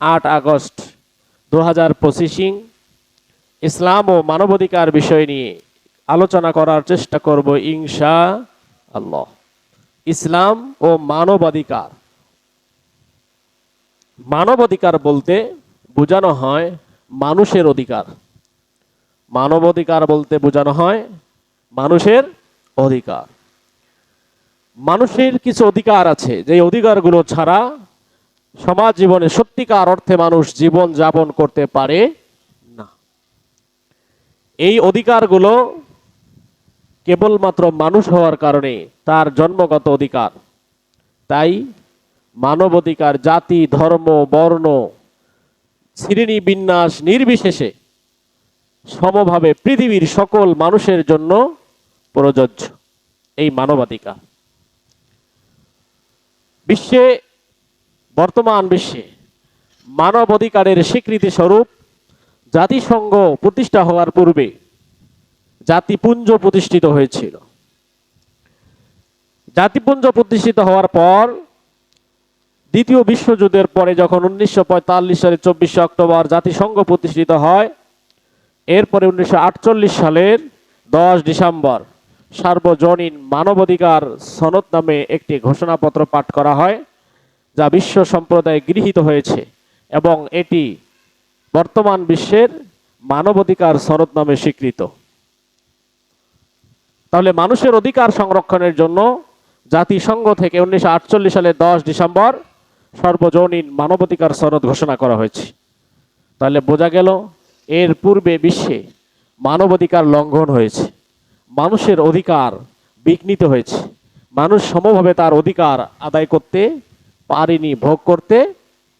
আট আগস্ট দু হাজার পঁচিশিং। ইসলাম ও মানবাধিকার বিষয় নিয়ে আলোচনা করার চেষ্টা করব ইনশা আল্লাহ ইসলাম ও মানবাধিকার। মানবাধিকার বলতে বোঝানো হয় মানুষের অধিকার। মানবাধিকার বলতে বোঝানো হয় মানুষের অধিকার। মানুষের কিছু অধিকার আছে যে অধিকারগুলো ছাড়া সমাজ জীবনে সত্যিকার অর্থে মানুষ জীবন যাপন করতে পারে না। এই অধিকারগুলো কেবলমাত্র মানুষ হওয়ার কারণে তার জন্মগত অধিকার। তাই মানব অধিকার, জাতি, ধর্ম, বর্ণ, শ্রেণি বিন্যাস নির্বিশেষে সমভাবে পৃথিবীর সকল মানুষের জন্য প্রযোজ্য। এই মানবাধিকার। বিশ্বে বর্তমান বিশ্বে মানব অধিকারের স্বীকৃতি স্বরূপ জাতিসংঘ প্রতিষ্ঠা হওয়ার পূর্বে জাতিপুঞ্জ প্রতিষ্ঠিত হয়েছিল। জাতিপুঞ্জ প্রতিষ্ঠিত হওয়ার পর দ্বিতীয় বিশ্বযুদ্ধের পরে যখন উনিশশো পঁয়তাল্লিশ সালে চব্বিশে অক্টোবর জাতিসংঘ প্রতিষ্ঠিত হয়, এরপরে উনিশশো আটচল্লিশ সালের দশ ডিসেম্বর সার্বজনীন মানবাধিকার সনদ নামে একটি ঘোষণাপত্র পাঠ করা হয়। যা বিশ্ব সম্প্রদায়ে গৃহীত হয়েছে এবং এটি বর্তমান বিশ্বের মানবাধিকার সনদ নামে স্বীকৃত। তাহলে মানুষের অধিকার সংরক্ষণের জন্য জাতিসংঘ থেকে উনিশশো আটচল্লিশ সালে দশ ডিসেম্বর সর্বজনীন মানবাধিকার সনদ ঘোষণা করা হয়েছে। তাহলে বোঝা গেল এর পূর্বে বিশ্বে মানবাধিকার লঙ্ঘন হয়েছে, মানুষের অধিকার বিঘ্নিত হয়েছে, মানুষ সমভাবে তার অধিকার আদায় করতে পারেনি, ভোগ করতে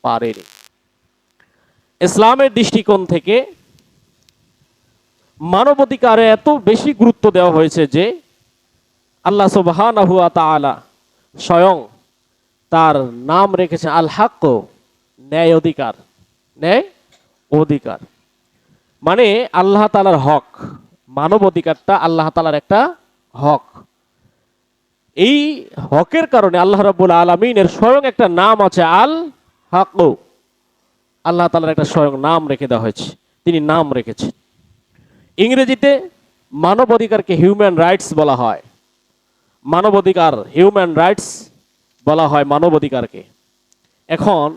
পারেনি। ইসলামের দৃষ্টিকোণ থেকে মানবাধিকারে এত বেশি গুরুত্ব দেওয়া হয়েছে যে আল্লাহ সুবহানাহু ওয়া তাআলা স্বয়ং তার নাম রেখেছে আল হাক্ক, ন্যায় অধিকার ন্যায় অধিকার। মানে আল্লাহ তালার হক মানব অধিকারটা আল্লাহ তালার একটা হক। এই হকের কারণে আল্লাহ রাব্বুল আলমিনের স্বয়ং একটা নাম আছে আল হক। আল্লাহ তালার একটা স্বয়ং নাম রেখে দেওয়া হয়েছে। তিনি নাম রেখেছেন। ইংরেজিতে মানব অধিকারকে হিউম্যান রাইটস বলা হয়। মানবাধিকার হিউম্যান রাইটস বলা হয় মানবাধিকারকে। এখন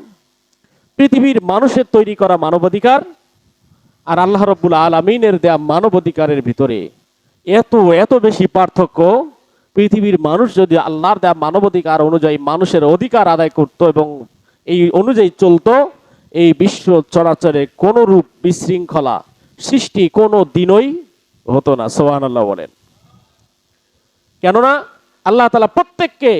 পৃথিবীর মানুষের তৈরি করা মানবাধিকার আর আল্লাহ রব্বুল আলমিনের দেয়া মানবাধিকারের ভিতরে এত এত বেশি পার্থক্য পৃথিবীর মানুষ যদি আল্লাহর দেয়া মানবাধিকার অনুযায়ী মানুষের অধিকার আদায় করত এবং এই অনুযায়ী চলতো, এই বিশ্ব চরাচরে কোনো রূপ বিশৃঙ্খলা সৃষ্টি কোনো দিনই হতো না সোহান আল্লাহ বলেন। কেননা আল্লাহ তালা প্রত্যেককে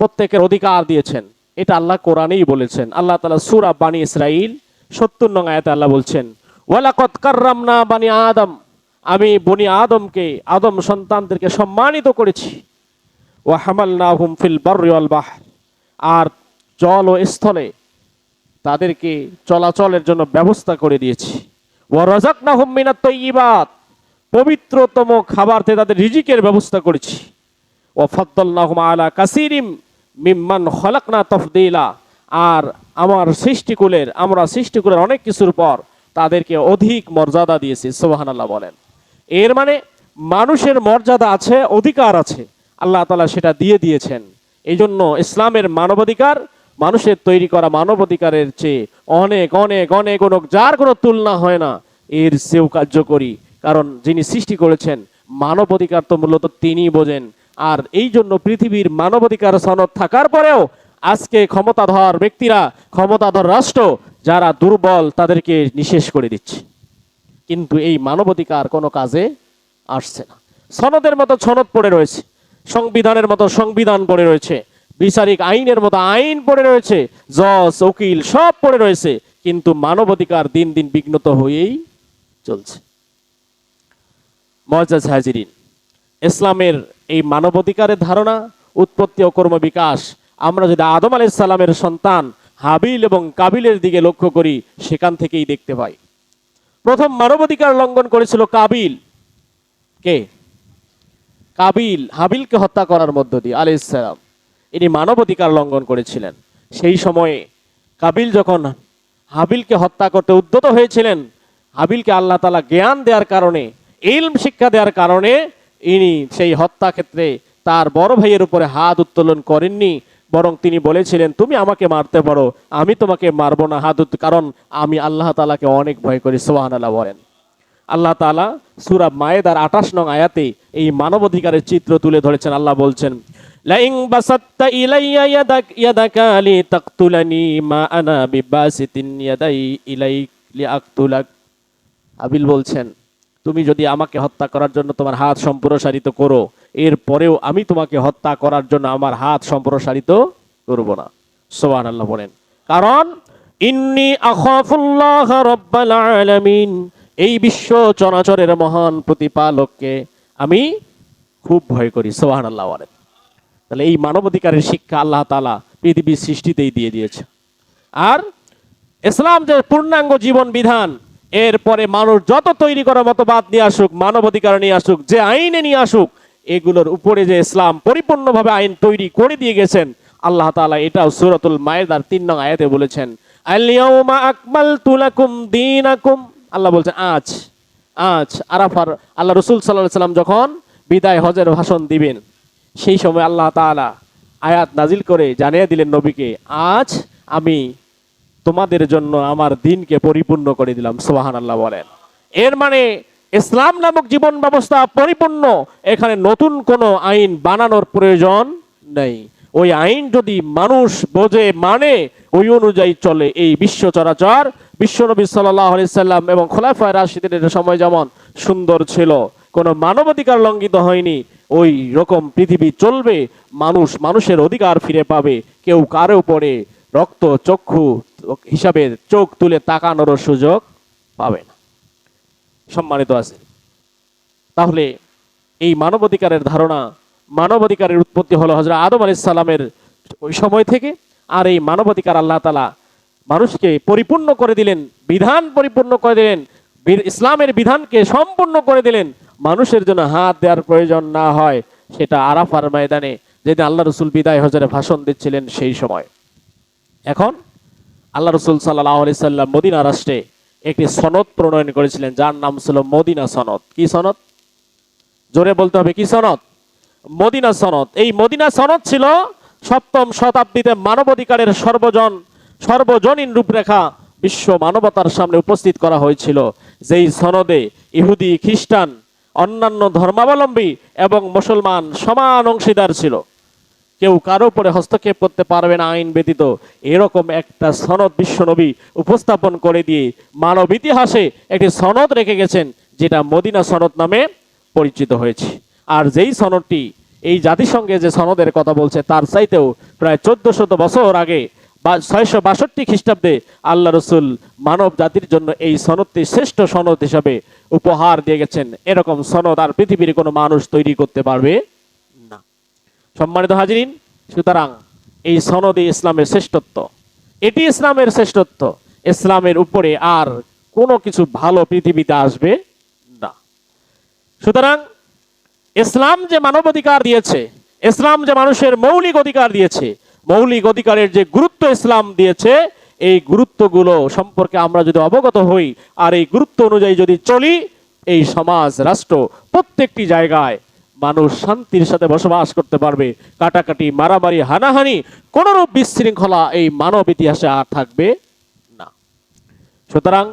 প্রত্যেকের অধিকার দিয়েছেন। এটা আল্লাহ কোরআনেই বলেছেন। আল্লাহ তালা সুরা বাণী ইসরাইল সত্তর নং আয়াতে আল্লাহ বলছেন ওয়ালাকত কার্রামনা বানি আদম। আমি বনি আদমকে, আদম সন্তানদেরকে সম্মানিত করেছি। ও হামালনাহুম ফিল বাররি ওয়াল বাহর। আর জল ও স্থলে তাদেরকে চলাচলের জন্য ব্যবস্থা করে দিয়েছি। ও রাজাকনাহুম মিনাত তৈবাত পবিত্রতম খাবার থেকে তাদের রিজিকের ব্যবস্থা করেছি। ও ফদ্দল্লাহুম আলা কাসিরিম মিম্মান খলাকনা তফদিলা। আর আমার সৃষ্টিকুলের, আমরা সৃষ্টিকুলের অনেক কিছুর পর তাদেরকে অধিক মর্যাদা দিয়েছি সোহানাল্লাহ বলেন। এর মানে মানুষের মর্যাদা আছে, অধিকার আছে। আল্লাহ তালা সেটা দিয়ে দিয়েছেন। এই জন্য ইসলামের মানবাধিকার, মানুষের তৈরি করা মানবাধিকারের চেয়ে অনেক অনেক অনেক অনেক যার কোনো তুলনা হয় না, এর চেয়েও কার্যকরী। কারণ যিনি সৃষ্টি করেছেন, মানবাধিকার তো মূলত তিনি বোঝেন। আর এই জন্য পৃথিবীর মানবাধিকার সনদ থাকার পরেও আজকে ক্ষমতাধর ব্যক্তিরা, ক্ষমতাধর রাষ্ট্র, যারা দুর্বল, তাদেরকে নিঃশেষ করে দিচ্ছে। কিন্তু এই মানবাধিকার কোনো কাজে আসছে না। সনদের মতো সনদ পড়ে রয়েছে। সংবিধানের মতো সংবিধান পড়ে রয়েছে। বিচারিক আইনের মতো আইন পড়ে রয়েছে। জজ, উকিল সব পড়ে রয়েছে। কিন্তু মানবাধিকার দিন দিন বিঘ্নত হয়েই চলছে। মজাজ হাজিরিন, ইসলামের এই মানবাধিকারের ধারণা, উৎপত্তি ও কর্ম বিকাশ, আমরা যদি আদম আলাইহিস সালামের সন্তান, হাবিল এবং কাবিলের দিকে লক্ষ্য করি, সেখান থেকেই দেখতে পাই। প্রথম মানবাধিকার লঙ্ঘন করেছিল কাবিল। কে? কাবিল, হাবিলকে হত্যা করার মধ্য দিয়ে আলাইসালাম ইনি মানবাধিকার লঙ্ঘন করেছিলেন। সেই সময়ে কাবিল যখন হাবিলকে হত্যা করতে উদ্যত হয়েছিলেন, হাবিলকে আল্লাহ তালা জ্ঞান দেওয়ার কারণে, ইলম শিক্ষা দেওয়ার কারণে ইনি সেই হত্যা ক্ষেত্রে তার বড় ভাইয়ের উপরে হাত উত্তোলন করেননি। বরং তিনি বলেছিলেন, তুমি আমাকে মারতে পারো, আমি তোমাকে মারবো না হাত কারণ আমি আল্লাহ তালাকে অনেক ভয় করি সোহান আল্লাহ বলেন। আল্লাহ তালা সুরা মায়েদার আঠাশ নং আয়াতে এই মানবাধিকারের চিত্র তুলে ধরেছেন। আল্লাহ বলছেন, লাইং লিতাকতুলানি মা আনা ইয়াদাই আবিল বলছেন, তুমি যদি আমাকে হত্যা করার জন্য তোমার হাত সম্প্রসারিত করো এরপরেও আমি তোমাকে হত্যা করার জন্য আমার হাত সম্প্রসারিত করব না। সোহান আল্লাহ বলেন। কারণ, ইন্নি আখাফুল্লাহ রব্বাল আলামিন। এই বিশ্ব চরাচরের মহান প্রতিপালককে আমি খুব ভয় করি সোহান আল্লাহ তাহলে এই মানবাধিকারের শিক্ষা আল্লাহ তালা পৃথিবীর সৃষ্টিতেই দিয়ে দিয়েছে। আর ইসলাম যে পূর্ণাঙ্গ জীবন বিধান এরপরে মানুষ যত তৈরি করার মতবাদ নিয়ে আসুক, মানবাধিকার নিয়ে আসুক, যে আইনে নিয়ে আসুক, এগুলোর উপরে যে ইসলাম পরিপূর্ণভাবে আইন তৈরি করে দিয়ে গেছেন, আল্লাহ তাআলা এটাও সুরতুল মায়েদার তিন নং আয়াতে বলেছেন আলিয়াউমা আকমালতু লাকুম দীনাকুম। আল্লাহ বলছেন আজ আজ আরাফার, আল্লাহ রসুল সাল্লাহ সাল্লাম যখন বিদায় হজের ভাষণ দিবেন, সেই সময় আল্লাহ তাআলা আয়াত নাজিল করে জানিয়ে দিলেন নবীকে, আজ আমি তোমাদের জন্য আমার দিনকে পরিপূর্ণ করে দিলাম। সোহান আল্লাহ বলেন। এর মানে ইসলাম নামক জীবন ব্যবস্থা পরিপূর্ণ, এখানে নতুন কোনো আইন বানানোর প্রয়োজন নেই। ওই আইন যদি মানুষ বোঝে মানে ওই অনুযায়ী চলে এই বিশ্ব চরাচর বিশ্বনবী সাল্লাহ সাল্লাম এবং খোলাফায় রাশিদের সময় যেমন সুন্দর ছিল, কোনো মানবাধিকার লঙ্ঘিত হয়নি, ওই রকম পৃথিবী চলবে, মানুষ মানুষের অধিকার ফিরে পাবে, কেউ কারও উপরে রক্ত চক্ষু হিসাবে চোখ তুলে তাকানোর সুযোগ পাবে না। সম্মানিত আছে তাহলে এই মানবাধিকারের ধারণা, মানবাধিকারের উৎপত্তি হলো হজরত আদম আলাইহিস সালামের ওই সময় থেকে, আর এই মানবাধিকার আল্লাহ তালা মানুষকে পরিপূর্ণ করে দিলেন, বিধান পরিপূর্ণ করে দিলেন ইসলামের বিধানকে সম্পূর্ণ করে দিলেন, মানুষের জন্য হাত দেওয়ার প্রয়োজন না হয়, সেটা আরাফার ময়দানে যেদিন আল্লাহ রসুল বিদায় হজরে ভাষণ দিচ্ছিলেন সেই সময়। এখন আল্লাহ রসুল সাল্লাহ সাল্লাম মদিনা রাষ্ট্রে একটি সনদ প্রণয়ন করেছিলেন, যার নাম ছিল মদিনা সনদ। কি সনদ? জোরে বলতে হবে, কি সনদ? মদিনা সনদ। এই মদিনা সনদ ছিল সপ্তম শতাব্দীতে মানবাধিকারের সর্বজন সর্বজনীন রূপরেখা বিশ্ব মানবতার সামনে উপস্থিত করা হয়েছিল। যেই সনদে ইহুদি, খ্রিস্টান, অন্যান্য ধর্মাবলম্বী এবং মুসলমান সমান অংশীদার ছিল। কেউ কারও উপরে হস্তক্ষেপ করতে পারবে না আইন ব্যতীত। এরকম একটা সনদ বিশ্বনবী উপস্থাপন করে দিয়ে মানব ইতিহাসে একটি সনদ রেখে গেছেন, যেটা মদিনা সনদ নামে পরিচিত হয়েছে। আর যেই সনদটি এই জাতিসংঘে যে সনদের কথা বলছে, তার চাইতেও প্রায় চোদ্দ শত বছর আগে ছয়শো বাষট্টি খ্রিস্টাব্দে আল্লাহ রসুল মানব জাতির জন্য এই সনদটি শ্রেষ্ঠ সনদ হিসাবে উপহার দিয়ে গেছেন। এরকম সনদ আর পৃথিবীর কোনো মানুষ তৈরি করতে পারবে? না। সম্মানিত হাজিরিন, সুতরাং এই সনদে ইসলামের শ্রেষ্ঠত্ব। এটি ইসলামের শ্রেষ্ঠত্ব। ইসলামের উপরে আর কোনো কিছু ভালো পৃথিবীতে আসবে না। সুতরাং ইসলাম যে মানবাধিকার দিয়েছে, ইসলাম যে মানুষের মৌলিক অধিকার দিয়েছে মৌলিক অধিকারের যে গুরুত্ব ইসলাম দিয়েছে, এই গুরুত্বগুলো সম্পর্কে আমরা যদি অবগত হই আর এই গুরুত্ব অনুযায়ী যদি চলি, এই সমাজ, রাষ্ট্র প্রত্যেকটি জায়গায় মানুষ শান্তির সাথে বসবাস করতে পারবে। কাটাকাটি, মারামারি, হানাহানি, কোনরূপ বিশৃঙ্খলা এই মানব ইতিহাসে আর থাকবে না। সুতরাং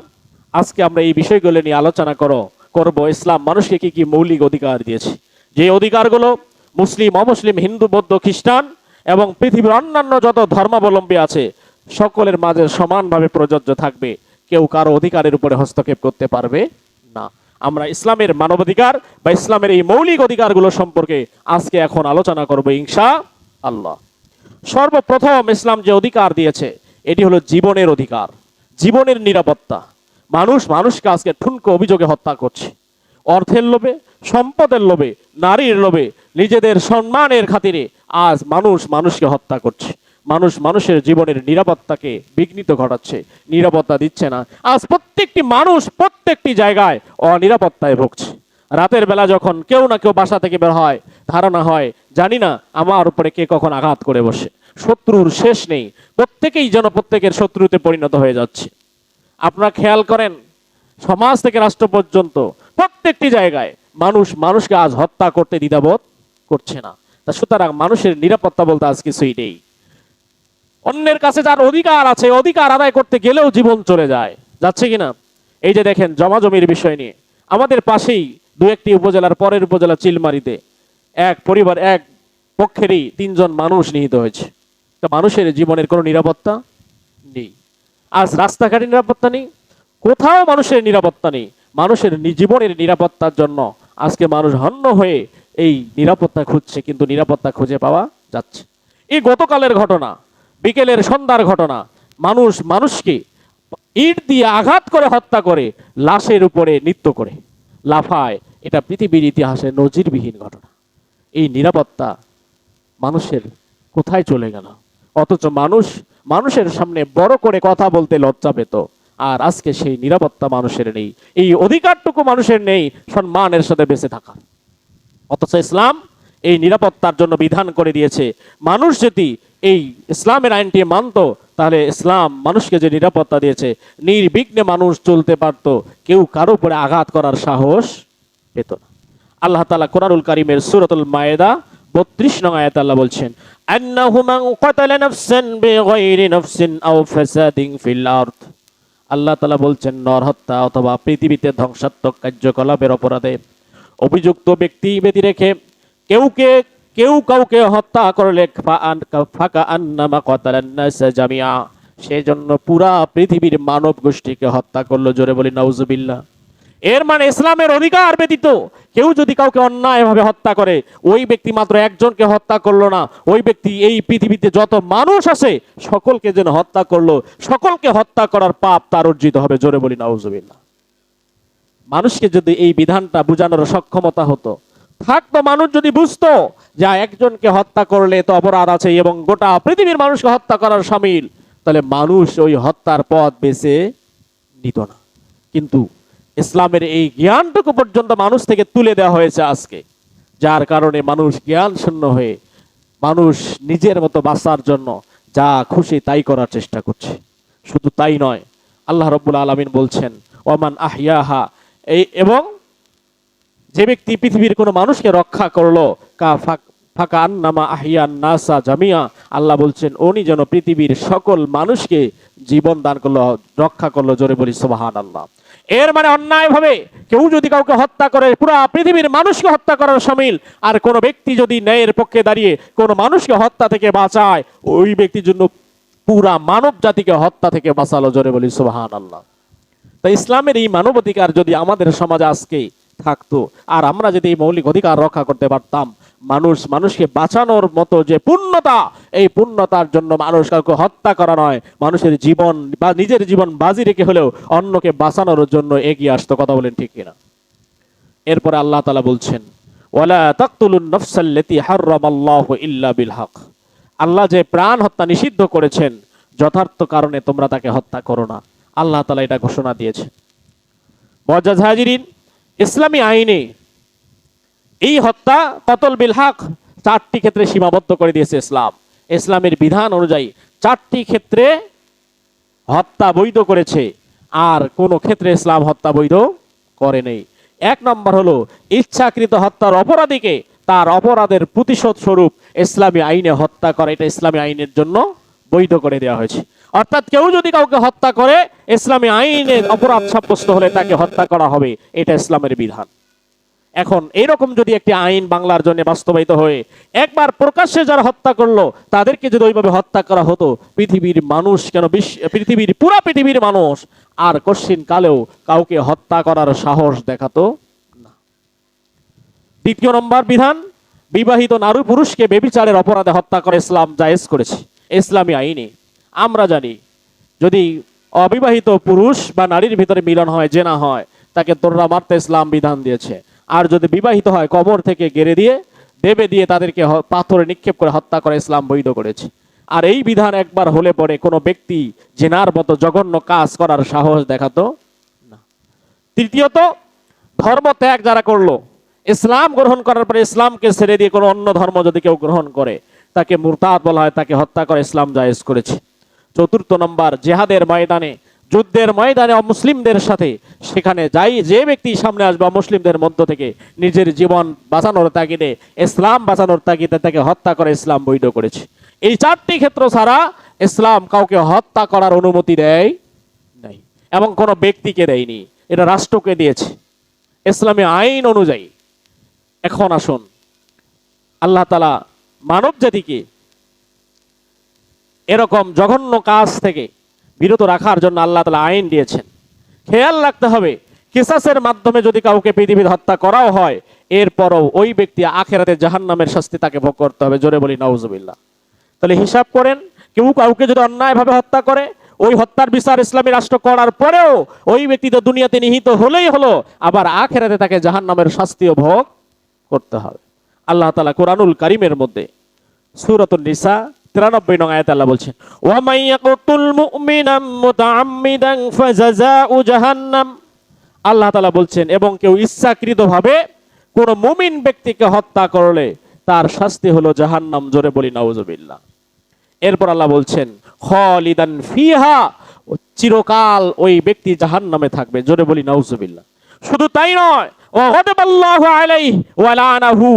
আজকে আমরা এই বিষয়গুলো নিয়ে আলোচনা করো, করব। ইসলাম মানুষকে কি কি মৌলিক অধিকার দিয়েছে? যে অধিকারগুলো মুসলিম, অমুসলিম, হিন্দু, বৌদ্ধ, খ্রিস্টান এবং পৃথিবীর অন্যান্য যত ধর্মাবলম্বী আছে, সকলের মাঝে সমানভাবে প্রযোজ্য থাকবে। কেউ কারও অধিকারের উপরে হস্তক্ষেপ করতে পারবে না। আমরা ইসলামের মানবাধিকার বা ইসলামের এই মৌলিক অধিকারগুলো সম্পর্কে আজকে এখন আলোচনা করব ইনশা আল্লাহ সর্বপ্রথম ইসলাম যে অধিকার দিয়েছে, এটি হলো জীবনের অধিকার, জীবনের নিরাপত্তা। মানুষ মানুষকে আজকে ঠুনকো অভিযোগে হত্যা করছে। অর্থের লোভে, সম্পদের লোভে, নারীর লোভে, নিজেদের সম্মানের খাতিরে আজ মানুষ মানুষকে হত্যা করছে। মানুষ মানুষের জীবনের নিরাপত্তাকে বিঘ্নিত ঘটাচ্ছে। নিরাপত্তা দিচ্ছে না। আজ প্রত্যেকটি মানুষ প্রত্যেকটি জায়গায় অনিরাপত্তায় ভুগছে। রাতের বেলা যখন কেউ না কেউ বাসা থেকে বের হয়, ধারণা হয়, জানি না আমার উপরে কে কখন আঘাত করে বসে। শত্রুর শেষ নেই। প্রত্যেকেই যেন প্রত্যেকের শত্রুতে পরিণত হয়ে যাচ্ছে। আপনারা খেয়াল করেন, সমাজ থেকে রাষ্ট্র পর্যন্ত প্রত্যেকটি জায়গায় মানুষ মানুষকে আজ হত্যা করতে দ্বিধাবোধ করছে না। তা সুতরাং মানুষের নিরাপত্তা বলতে আজ কিছুই নেই। অন্যের কাছে যার অধিকার আছে, অধিকার আদায় করতে গেলেও জীবন চলে যায়। যাচ্ছে কিনা এই যে দেখেন জমা জমির বিষয় নিয়ে। আমাদের পাশেই দু একটি উপজেলার পরের উপজেলা চিলমারিতে এক পরিবার, এক পক্ষেরই তিনজন মানুষ নিহিত হয়েছে। তা মানুষের জীবনের কোনো নিরাপত্তা নেই। আজ রাস্তাঘাটে নিরাপত্তা নেই, কোথাও মানুষের নিরাপত্তা নেই। মানুষের জীবনের নিরাপত্তার জন্য আজকে মানুষ হন্য হয়ে এই নিরাপত্তা খুঁজছে, কিন্তু নিরাপত্তা খুঁজে পাওয়া যাচ্ছে। এই গতকালের ঘটনা, বিকেলের সন্ধ্যার ঘটনা, মানুষ, মানুষকে ইট দিয়ে আঘাত করে হত্যা করে, লাশের উপরে নৃত্য করে। লাফায়, এটা পৃথিবীর ইতিহাসে নজিরবিহীন ঘটনা। এই নিরাপত্তা মানুষের কোথায় চলে গেল? অথচ মানুষ, মানুষের সামনে বড় করে কথা বলতে লজ্জা পেত। আর আজকে সেই নিরাপত্তা মানুষের নেই। এই অধিকারটুকু মানুষের নেই, সম্মানের সাথে বেঁচে থাকার। অথচ ইসলাম এই নিরাপত্তার জন্য বিধান করে দিয়েছে। মানুষ যদি এই ইসলামের আইনটি মানত, তাহলে ইসলাম মানুষকে যে নিরাপত্তা দিয়েছে, নির্বিঘ্নে মানুষ চলতে পারত। কেউ কারও উপরে আঘাত করার সাহস পেত না। আল্লাহ তালা কোরআনুল কারিমের সুরতুল মায়েদা বত্রিশ নং আয়াত আল্লাহ বলছেন আল্লাহ বলছেন, নর হত্যা অথবা পৃথিবীতে ধ্বংসাত্মক কার্যকলাপের অপরাধে অভিযুক্ত ব্যক্তি ব্যতি রেখে কেউকে, কেউ কাউকে হত্যা করলে জামিয়া। সেজন্য পুরা পৃথিবীর মানব গোষ্ঠীকে হত্যা করল জোরে বলি, নাউজুবিল্লাহ। এর মানে ইসলামের অধিকার ব্যতীত কেউ যদি কাউকে অন্যায়ভাবে হত্যা করে, ওই ব্যক্তি মাত্র একজনকে হত্যা করল না। ওই ব্যক্তি এই পৃথিবীতে যত মানুষ আছে, সকলকে যেন হত্যা করল, সকলকে হত্যা করার পাপ তার অর্জিত হবে জোরে বলি, নাউজুবিল্লাহ। মানুষকে যদি এই বিধানটা বোঝানোর সক্ষমতা হতো, থাকতো মানুষ যদি বুঝতো যা একজনকে হত্যা করলে তো অপরাধ আছে এবং গোটা পৃথিবীর মানুষকে হত্যা করার সামিল তাহলে মানুষ ওই হত্যার পথ বেছে নিত না। কিন্তু ইসলামের এই জ্ঞানটুকু পর্যন্ত মানুষ থেকে তুলে দেওয়া হয়েছে আজকে, যার কারণে মানুষ জ্ঞান শূন্য হয়ে মানুষ নিজের মতো বাঁচার জন্য যা খুশি তাই করার চেষ্টা করছে। শুধু তাই নয়, আল্লাহ রব্বুল আলমিন বলছেন ওমান আহিয়াহা এই, এবং যে ব্যক্তি পৃথিবীর কোনো মানুষকে রক্ষা করল, কা ফাক- ফাঁকা আন্নামা আহিয়ান নাসা জামিয়া, আল্লাহ বলছেন, উনি যেন পৃথিবীর সকল মানুষকে জীবন দান করল, রক্ষা করল, জোরে বলি সোবাহান আল্লাহ এর মানে অন্যায় ভাবে কেউ যদি কাউকে হত্যা করে, পুরা পৃথিবীর মানুষকে হত্যা করার সামিল, আর কোনো ব্যক্তি যদি ন্যায়ের পক্ষে দাঁড়িয়ে কোনো মানুষকে হত্যা থেকে বাঁচায়, ওই ব্যক্তির জন্য পুরা মানব জাতিকে হত্যা থেকে বাঁচালো, জোরে বলি সোবাহান আল্লাহ তাই ইসলামের এই মানবাধিকার যদি আমাদের সমাজে আজকে থাকতো, আর আমরা যদি এই মৌলিক অধিকার রক্ষা করতে পারতাম, মানুষ, মানুষকে বাঁচানোর মতো যে পূর্ণতা, এই পূর্ণতার জন্য মানুষ কাউকে হত্যা করা নয়। মানুষের জীবন বা নিজের জীবন বাজি রেখে হলেও অন্যকে বাঁচানোর জন্য এগিয়ে আসতো, কথা বলেন ঠিক কিনা? এরপরে আল্লাহ তালা বলছেন ইল্লা বিল হক। আল্লাহ যে প্রাণ হত্যা নিষিদ্ধ করেছেন, যথার্থ কারণে তোমরা তাকে হত্যা করো না। আল্লাহ তালা এটা ঘোষণা দিয়েছে। মজাজ হাজিরিন, ইসলামী আইনে এই হত্যা কতল বিল হক চারটি ক্ষেত্রে সীমাবদ্ধ করে দিয়েছে ইসলাম। ইসলামের বিধান অনুযায়ী চারটি ক্ষেত্রে হত্যা বৈধ করেছে, আর কোন ক্ষেত্রে ইসলাম হত্যা বৈধ করে নেই। এক নম্বর হলো, ইচ্ছাকৃত হত্যার অপরাধীকে তার অপরাধের প্রতিশোধ স্বরূপ ইসলামী আইনে হত্যা করা, এটা ইসলামী আইনের জন্য বৈধ করে দেওয়া হয়েছে। অর্থাৎ কেউ যদি কাউকে হত্যা করে, ইসলামী আইনের অপরাধ সাব্যস্ত হলে তাকে হত্যা করা হবে। এটা ইসলামের বিধান। এখন এরকম যদি একটি আইন বাংলার জন্য বাস্তবায়িত হয়ে একবার প্রকাশ্যে যারা হত্যা করল, তাদেরকে যদি ওইভাবে হত্যা করা হতো, পৃথিবীর মানুষ কেন পৃথিবীর, পুরা পৃথিবীর মানুষ আর কশ্চিন কালেও কাউকে হত্যা করার সাহস দেখাতো না। দ্বিতীয় নম্বর বিধান, বিবাহিত নারী পুরুষকে বেবিচারের অপরাধে হত্যা করে ইসলাম জায়েজ করেছে, ইসলামী আইনে। আমরা জানি, যদি অবিবাহিত পুরুষ বা নারীর ভিতরে মিলন হয়, জেনা হয়, তাকে তোররা মারতে ইসলাম বিধান দিয়েছে। আর যদি বিবাহিত হয়, কবর থেকে গেড়ে দিয়ে, দেবে দিয়ে তাদেরকে পাথরে নিক্ষেপ করে হত্যা করে ইসলাম বৈধ করেছে। আর এই বিধান একবার হলে পরে কোনো ব্যক্তি জেনার মতো জঘন্য কাজ করার সাহস দেখাতো না। তৃতীয়ত, ধর্ম ত্যাগ যারা করল, ইসলাম গ্রহণ করার পরে ইসলামকে ছেড়ে দিয়ে কোনো অন্য ধর্ম যদি কেউ গ্রহণ করে, তাকে মুরতাদ বলা হয়, তাকে হত্যা করে ইসলাম জায়েজ করেছে। চতুর্থ নম্বর জেহাদের ময়দানে, যুদ্ধের ময়দানে অমুসলিমদের সাথে। সেখানে যাই যে ব্যক্তি সামনে আসবে মুসলিমদের মধ্য থেকে, নিজের জীবন বাঁচানোর তাগিদে, ইসলাম বাঁচানোর তাগিদে তাকে হত্যা করে ইসলাম বৈধ করেছে। এই চারটি ক্ষেত্র ছাড়া ইসলাম কাউকে হত্যা করার অনুমতি দেয় নাই, এবং কোনো ব্যক্তিকে দেয়নি। এটা রাষ্ট্রকে দিয়েছে। ইসলামী আইন অনুযায়ী। এখন আসুন, আল্লাহ তালা মানব জাতিকে এরকম জঘন্য কাজ থেকে বিরত রাখার জন্য আল্লাহ তালা আইন দিয়েছেন। খেয়াল রাখতে হবে, কিসাসের মাধ্যমে যদি কাউকে পৃথিবীর হত্যা করাও হয়, এরপরও ওই ব্যক্তি আখেরাতে জাহান্নামের শাস্তি তাকে ভোগ করতে হবে, জোরে বলি নাউজুবিল্লাহ। তাহলে হিসাব করেন, কেউ কাউকে যদি অন্যায়ভাবে হত্যা করে, ওই হত্যার বিচার ইসলামী রাষ্ট্র করার পরেও ওই ব্যক্তি তো দুনিয়াতে নিহিত হলেই হলো, আবার আখেরাতে তাকে জাহান্নামের শাস্তিও ভোগ করতে হবে। আল্লাহ তালা কোরআনুল কারিমের মধ্যে সুরাতুন নিসা তিরানব্বই নং আয়াত আল্লাহ বলছেন ওয়ামাই মুমিনাম মুতাআম্মিদান ফাজাযাউ জাহান্নাম। আল্লাহ তাআলা বলছেন, এবং কেউ ইচ্ছাকৃতভাবে কোন মুমিন ব্যক্তিকে হত্যা করলে তার শাস্তি হলো জাহান্নাম, জোরে বলি নাউজুবিল্লাহ। এরপর আল্লাহ বলছেন, খলিদান ফিহা চিরকাল ওই ব্যক্তি জাহান্নামে থাকবে, জোরে বলি নাউজুবিল্লাহ। শুধু তাই নয় ও গদাবাল্লাহু আলাইহি ওয়া লানাহু।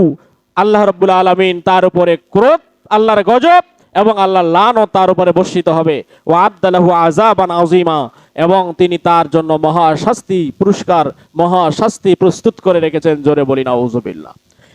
আল্লাহ রাব্বুল আলামিন তার উপরে ক্রোধ, আল্লাহর গজব এবং আল্লাহ লানও তার উপরে বর্ষিত হবে। ও আবদালাহু আজাবান আজিমা এবং তিনি তার জন্য মহা শাস্তি পুরস্কার মহা শাস্তি প্রস্তুত করে রেখেছেন। জোরে বলি, নাউজুবিল্লাহ।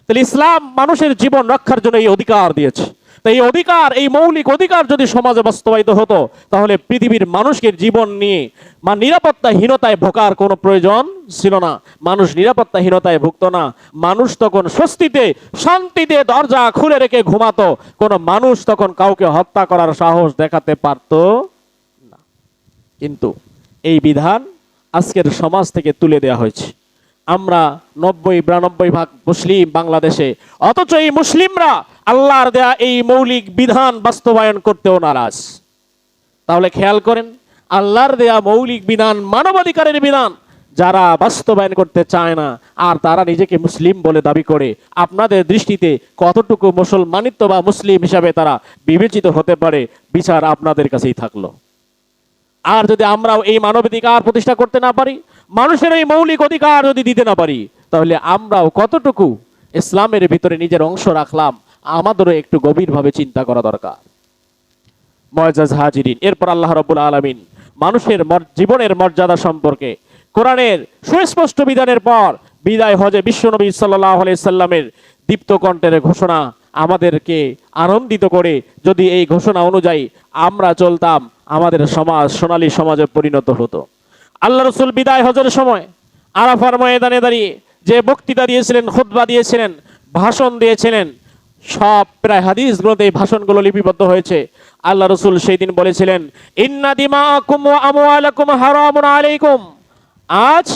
তাহলে ইসলাম মানুষের জীবন রক্ষার জন্য এই অধিকার দিয়েছে। তাই এই অধিকার, এই মৌলিক অধিকার যদি সমাজে বাস্তবায়িত হতো, তাহলে পৃথিবীর মানুষকে জীবন নিয়ে মা নিরাপত্তাহীনতায় ভোগার কোনো প্রয়োজন ছিল না। মানুষ নিরাপত্তাহীনতায় ভুগতো না। মানুষ তখন স্বস্তিতে, শান্তিতে দরজা খুলে রেখে ঘুমাতো। কোনো মানুষ তখন কাউকে হত্যা করার সাহস দেখাতে পারতো না। কিন্তু এই বিধান আজকের সমাজ থেকে তুলে দেওয়া হয়েছে। আমরা নব্বই, বিরানব্বই ভাগ মুসলিম বাংলাদেশে। অথচ এই মুসলিমরা আল্লাহর দেয়া এই মৌলিক বিধান বাস্তবায়ন করতেও নারাজ। তাহলে খেয়াল করেন, আল্লাহর দেয়া মৌলিক বিধান মানবাধিকারের বিধান যারা বাস্তবায়ন করতে চায় না, আর তারা নিজেকে মুসলিম বলে দাবি করে, আপনাদের দৃষ্টিতে কতটুকু মুসলমানিত্ব বা মুসলিম হিসাবে তারা বিবেচিত হতে পারে, বিচার আপনাদের কাছেই থাকল। আর যদি আমরাও এই মানবাধিকার প্রতিষ্ঠা করতে না পারি মানুষের এই মৌলিক অধিকার যদি দিতে না পারি, তাহলে আমরাও কতটুকু ইসলামের ভিতরে নিজের অংশ রাখলাম, আমাদেরও একটু গভীরভাবে চিন্তা করা দরকার। ময়জাজ হাজিরিন, এরপর আল্লাহ রব্বুল আলমিন মানুষের জীবনের মর্যাদা সম্পর্কে কোরআনের সুস্পষ্ট বিধানের পর বিদায় হজে বিশ্বনবী সাল্লাহ সাল্লামের দীপ্ত কণ্ঠের ঘোষণা আমাদেরকে আনন্দিত করে, যদি এই ঘোষণা অনুযায়ী আমরা চলতাম, আমাদের সমাজ, সোনালী সমাজে পরিণত হতো। আল্লাহ রসুল বিদায় হজের সময় আরাফার ময়দানে দাঁড়িয়ে যে বক্তৃতা দিয়েছিলেন, খুতবা দিয়েছিলেন, ভাষণ দিয়েছিলেন, সব প্রায় হাদিস গ্রন্থে এই ভাষণগুলো লিপিবদ্ধ হয়েছে। আল্লাহ রসুল সেই দিন বলেছিলেন দিমাকুম আলাইকুম। আজ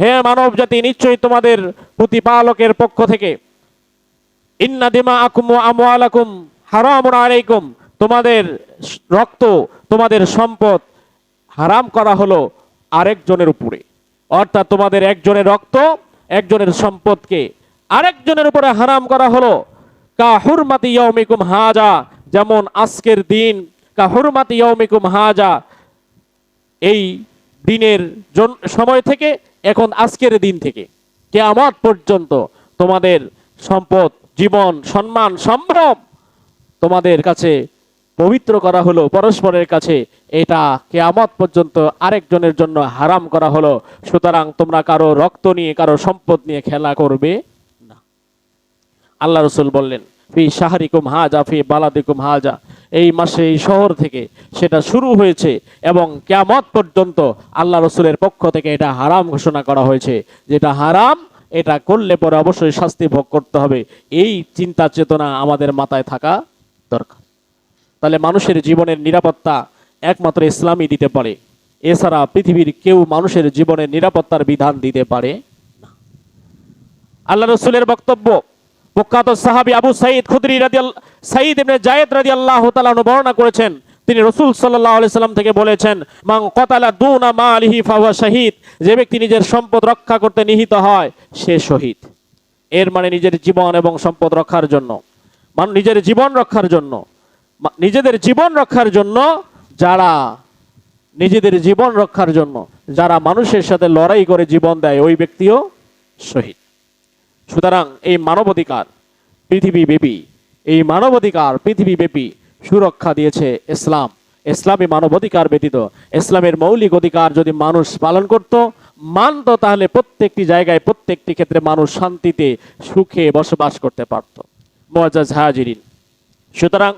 হে মানব জাতি, নিশ্চয়ই তোমাদের প্রতিপালকের পক্ষ থেকে, ইন্না দিমা আকুম আমওয়ালাকুম হারামুন আলাইকুম। তোমাদের রক্ত, তোমাদের সম্পদ হারাম করা হলো। আরেকজনের উপরে। অর্থাৎ তোমাদের একজনের রক্ত, একজনের সম্পদকে আরেকজনের উপরে হারাম করা হলো। কা হুরমাতি ইয়াউমিকুম হাজা, যেমন আজকের দিন কা হুরমাতি ইয়াউমিকুম হাজা, এই দিনের সময় থেকে, এখন আজকের দিন থেকে। কেয়ামত পর্যন্ত তোমাদের সম্পদ, জীবন, সম্মান, সম্ভ্রম তোমাদের কাছে পবিত্র করা হলো পরস্পরের কাছে। এটা কেয়ামত পর্যন্ত আরেকজনের জন্য হারাম করা হলো। সুতরাং তোমরা কারও রক্ত নিয়ে, কারও সম্পদ নিয়ে খেলা করবে না। আল্লাহ রসুল বললেন, ফি শাহরিকুম হাজা, ফি বালাদিকুম হাজা। এই মাসে, এই শহর থেকে সেটা শুরু হয়েছে এবং কেয়ামত পর্যন্ত আল্লাহ রসুলের পক্ষ থেকে এটা হারাম ঘোষণা করা হয়েছে। যেটা হারাম, এটা করলে পরে অবশ্যই শাস্তি ভোগ করতে হবে। এই চিন্তা চেতনা আমাদের মাথায় থাকা দরকার। তাহলে মানুষের জীবনের নিরাপত্তা একমাত্র ইসলামই দিতে পারে। এছাড়া পৃথিবীর কেউ মানুষের জীবনের নিরাপত্তার বিধান দিতে পারে না। আল্লাহ রসুলের বক্তব্য প্রখ্যাত সাহাবী আবু সাইদ খুদরি রাদি সাইদ জায়েদ রাদি আল্লাহ বর্ণনা করেছেন। তিনি রসুল সাল্লাহ সাল্লাম থেকে বলেছেন মাং কতালা দুনা মা আলিহি ফাহুয়া শাহিদ যে ব্যক্তি নিজের সম্পদ রক্ষা করতে নিহিত হয়, সে শহীদ। এর মানে নিজের জীবন এবং সম্পদ রক্ষার জন্য। মান নিজের জীবন রক্ষার জন্য। নিজেদের জীবন রক্ষার জন্য যারা, নিজেদের জীবন রক্ষার জন্য যারা মানুষের সাথে লড়াই করে জীবন দেয়, ওই ব্যক্তিও শহীদ। সুতরাং এই মানবাধিকার পৃথিবীব্যাপী, এই মানবাধিকার পৃথিবীব্যাপী সুরক্ষা দিয়েছে ইসলাম। ইসলামী মানবাধিকার ব্যতীত ইসলামের মৌলিক অধিকার যদি মানুষ পালন করত, মানত তাহলে প্রত্যেকটি জায়গায়, প্রত্যেকটি ক্ষেত্রে মানুষ শান্তিতে সুখে বসবাস করতে পারত। মোয়াজ্জাজ হাজিরিন। সুতরাং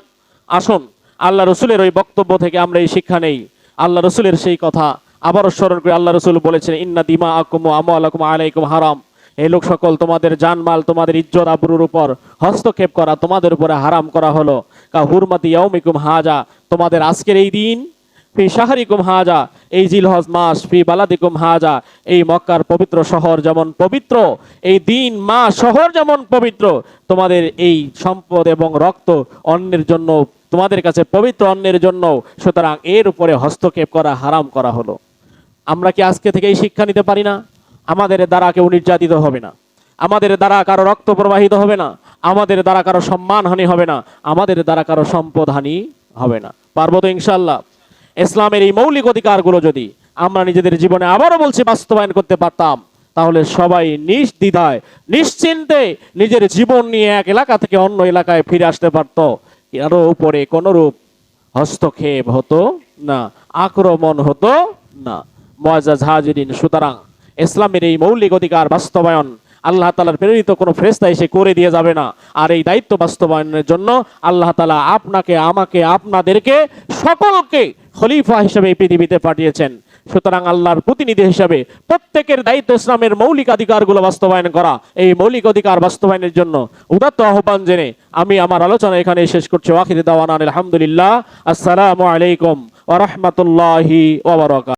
আসুন, আল্লাহ রসুলের ওই বক্তব্য থেকে আমরা এই শিক্ষা নেই। আল্লাহ রসুলের সেই কথা আবারও স্মরণ করে, আল্লাহ রসুল বলেছেন, ইন্না দিমা আকুম আমু আলাকুম আলাইকুম হারাম। এই লোক সকল, তোমাদের জানমাল, তোমাদের ইজ্জত আবরুর উপর হস্তক্ষেপ করা, তোমাদের উপরে হারাম করা হলো। কা হুরমাতি ইয়াউমিকুম হাজা, তোমাদের আজকের এই দিন, ফি শাহরিকুম হাজা, এই জিলহজ মাস, ফি বালাদিকুম হাজা, এই মক্কার পবিত্র শহর যেমন পবিত্র, এই দিন মা শহর যেমন পবিত্র, তোমাদের এই সম্পদ এবং রক্ত অন্যের জন্য তোমাদের কাছে পবিত্র অন্যের জন্য সুতরাং এর উপরে হস্তক্ষেপ করা হারাম করা হলো। আমরা কি আজকে থেকে এই শিক্ষা নিতে পারি না? আমাদের দ্বারা কেউ নির্যাতিত হবে না। আমাদের দ্বারা কারও রক্ত প্রবাহিত হবে না। আমাদের দ্বারা কারও সম্মান হানি হবে না। আমাদের দ্বারা কারও সম্পদ হানি হবে না। পারব তো ইনশাল্লাহ ইসলামের এই মৌলিক অধিকারগুলো যদি আমরা নিজেদের জীবনে আবারও বলছি বাস্তবায়ন করতে পারতাম, তাহলে সবাই নির্দ্বিধায় নিশ্চিন্তে নিজের জীবন নিয়ে এক এলাকা থেকে অন্য এলাকায় ফিরে আসতে পারত। এরও উপরে কোনরূপ হস্তক্ষেপ হতো না, আক্রমণ হতো না। মজাজ হাজিরিন, সুতরাং ইসলামের এই মৌলিক অধিকার বাস্তবায়ন আল্লাহ তালার প্রেরিত কোনো ফেরেস্তা এসে করে দিয়ে যাবে না। আর এই দায়িত্ব বাস্তবায়নের জন্য আল্লাহ তালা আপনাকে, আমাকে, আপনাদেরকে সকলকে খলিফা হিসেবে এই পৃথিবীতে পাঠিয়েছেন। সুতরাং আল্লাহর প্রতিনিধি হিসাবে প্রত্যেকের দায়িত্ব ইসলামের মৌলিক অধিকারগুলো বাস্তবায়ন করা। এই মৌলিক অধিকার বাস্তবায়নের জন্য উদাত্ত আহ্বান জেনে আমি আমার আলোচনা এখানে শেষ করছি। ওয়াকিদ দাওয়ান আলহামদুলিল্লাহ আসসালামু আলাইকুম ওয়া রাহমাতুল্লাহি ওয়া বারাকাতুহু।